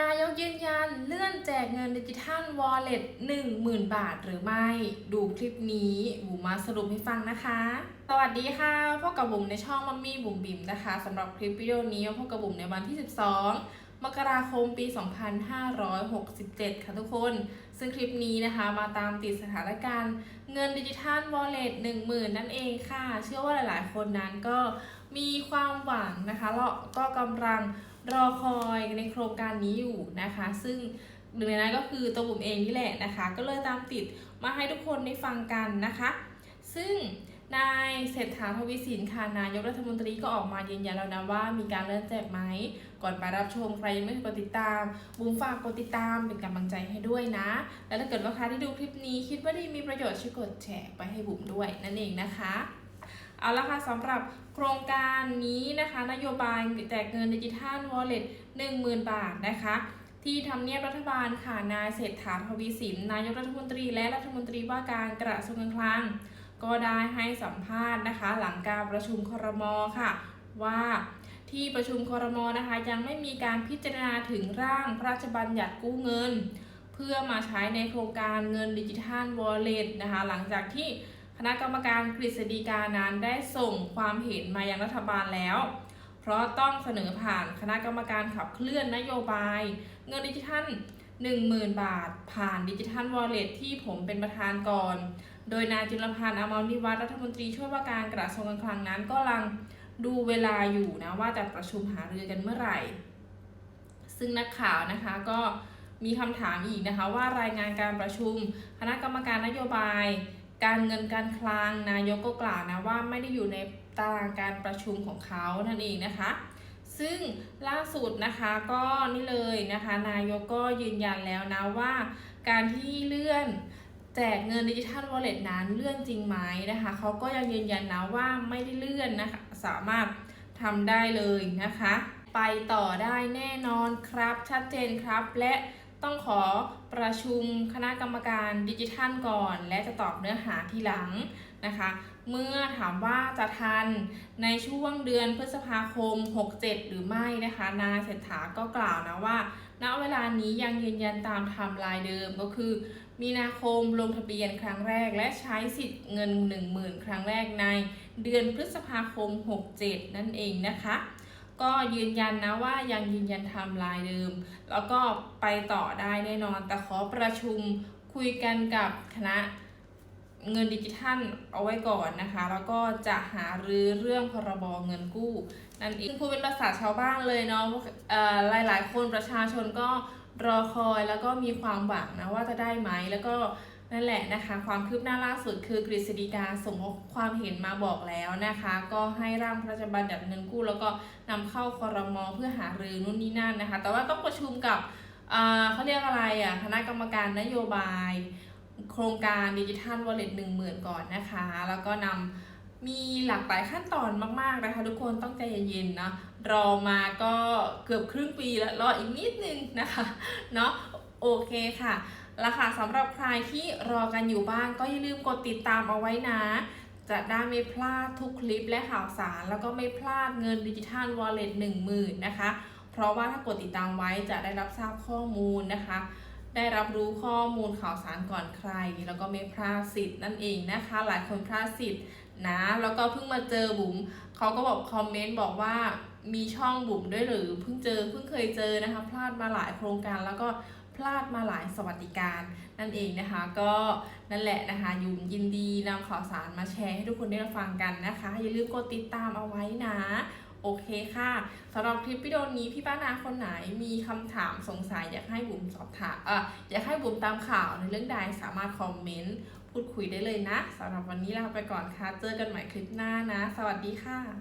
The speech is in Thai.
นายกยืนยันเลื่อนแจกเงินดิจิทัลวอลเล็ต10,000บาทหรือไม่ ดูคลิปนี้บุ๋มมาสรุปให้ฟังนะคะ สวัสดีค่ะพบกับบุ๋มในช่องมัมมี่บุ๋มบิ๋มนะคะสำหรับคลิปวิดีโอนี้พบกับบุ๋มในวันที่ 12 มกราคมปี 2567 ค่ะทุกคน ซึ่งคลิปนี้นะคะมาตามติดสถานการณ์เงินดิจิทัลวอลเล็ต10,000 นั่นเองค่ะ เชื่อว่าหลายๆ คนนั้นก็มีความหวังนะคะแล้วก็กำลังรอคอยในโครงการนี้อยู่นะคะ ซึ่งหนึ่งในนั้นก็คือตัวบุ๋มเองนี่แหละนะคะ ก็เลยตามติดมาให้ทุกคนได้ฟังกันนะคะ ซึ่ง นายเศรษฐาทวีสินค่ะนายกรัฐมนตรีก็ออกมายืนยันแล้วนะว่ามีการเลื่อนแจกไหม ก่อนไปรับชมใครยังไม่กดติดตามบุ๋มฝากกดติดตามเป็นกำลังใจให้ด้วยนะ และถ้าเกิดว่าใครที่ดูคลิปนี้คิดว่าดีมีประโยชน์ช่วยกดแชร์ไปให้บุ๋มด้วยนั่นเองนะคะ เอาละค่ะสำหรับโครงการนี้นะคะ นโยบายแจกเงินดิจิทัลวอลเล็ต10,000บาทนะคะที่ทำเนียบรัฐบาลค่ะนายเศรษฐาทวีสิน นายกรัฐมนตรีและรัฐมนตรีว่าการกระทรวงการคลัง ก็ได้ให้สัมภาษณ์นะคะ หลังการประชุมครมค่ะ ว่าที่ประชุมครมนะคะ ยังไม่มีการพิจารณาถึงร่างพระราชบัญญัติกู้เงิน เพื่อมาใช้ในโครงการเงินดิจิทัลวอลเล็ตนะคะ หลังจากที่คณะกรรมการกฤษฎีกานั้นได้ส่งความเห็นมายังรัฐบาลแล้ว เพราะต้องเสนอผ่านคณะกรรมการขับเคลื่อนนโยบาย เงินดิจิทัล 10,000 บาท ผ่านดิจิทัลวอลเล็ตที่ผมเป็นประธานก่อน โดยนายจุลพันธ์อมรนิวัฒรัฐมนตรีช่วยว่าการกระทรวงการคลังนั้นก็กำลังดูเวลาอยู่นะว่าจะประชุมหารือกันเมื่อไหร่ ซึ่งนักข่าวนะคะก็มีคำถามอีกนะคะว่ารายงานการประชุม คณะกรรมการนโยบาย การเงินการคลังนายกก็กล่าวนะว่าไม่ได้อยู่ในตารางการประชุมของเขานั่นเองนะคะ ซึ่งล่าสุดนะคะก็นี่เลยนะคะ นายกก็ยืนยันแล้วนะว่า การที่เลื่อน จกเงินดิจิทัลวอลเล็ตนั้นเลื่อนจริงไหมนะคะเขาก็ยังยืนยันนะว่าไม่ได้เลื่อนนะคะ สามารถทำได้เลยนะคะ ไปต่อได้แน่นอนครับชัดเจนครับและ ต้องขอประชุมคณะกรรมการดิจิทัลก่อน และจะตอบเนื้อหาทีหลังนะคะ เมื่อถามว่าจะทันในช่วงเดือนพฤษภาคม 67 หรือไม่นะคะ นายเศรษฐาก็กล่าวนะว่า ณเวลานี้ยังยืนยันตามไทม์ไลน์เดิมก็คือ มีนาคมลงทะเบียนครั้งแรก และใช้สิทธิ์เงิน 10,000 ครั้งแรกในเดือนพฤษภาคม 67 นั่นเองนะคะ ก็ยืนยันนะว่ายังยืนยันไทม์ไลน์เดิม แล้วก็ไปต่อได้แน่นอน แต่ขอประชุมคุยกันกับคณะเงินดิจิทัลเอาไว้ก่อนนะคะ แล้วก็จะหารือเรื่องพรบเงินกู้ นั่นเองพูดเป็นภาษาชาวบ้านเลยเนาะเอ่อหลายๆคนประชาชนก็รอคอยแล้วก็มีความหวังนะว่าจะได้ไหมแล้วก็ นั่นแหละนะคะ ความคืบหน้าล่าสุดคือกฤษฎีกาส่งความเห็นมาบอกแล้วนะคะ ก็ให้ร่างพระราชบัญญัติเงินกู้ แล้วก็นำเข้าคอรมอเพื่อหารือนู่นนี่นั่นนะคะ แต่ว่าต้องประชุมกับเขาเรียกอะไรอะคณะกรรมการนโยบาย โครงการดิจิทัลวอลเล็ตหนึ่งหมื่นก่อนนะคะ แล้วก็นำมีหลากหลายขั้นตอนมาก ๆ นะคะ ทุกคนต้องใจเย็นๆนะรอมาก็เกือบครึ่งปีแล้วรออีกนิดนึงนะคะเนาะโอเคค่ะ ล้วค่ะสำหรับใครที่รอกันอยู่บ้างก็อย่าลืมกดติดตามเอาไว้นะ จะได้ไม่พลาดทุกคลิปและข่าวสาร แล้วก็ไม่พลาดเงินดิจิทัลวอลเล็ตหนึ่งหมื่นนะคะ เพราะว่าถ้ากดติดตามไว้จะได้รับทราบข้อมูลนะคะ ได้รับรู้ข้อมูลข่าวสารก่อนใคร แล้วก็ไม่พลาดสิทธิ์นั่นเองนะคะ หลายคนพลาดสิทธิ์นะ แล้วก็เพิ่งมาเจอบุ๋มเขาก็บอกคอมเมนต์บอกว่ามีช่องบุ๋มด้วยหรือเพิ่งเจอเพิ่งเคยเจอนะคะ พลาดมาหลายโครงการแล้วก็ พลาดมาหลายสวัสดิการ นั่นเองนะคะ ก็นั่นแหละนะคะยุมยินดีนำข่าวสารมาแชร์ให้ทุกคนได้รับฟังกันนะคะ อย่าลืมกดติดตามเอาไว้นะโอเคค่ะสำหรับคลิปวิดีโอนี้พี่ป้านาคนไหนมีคำถามสงสัยอยากให้บุ๋มสอบถามเอออยากให้บุ๋มตามข่าวในเรื่องใดสามารถคอมเมนต์พูดคุยได้เลยนะสำหรับวันนี้ลาไปก่อนค่ะ เจอกันใหม่คลิปหน้านะ สวัสดีค่ะ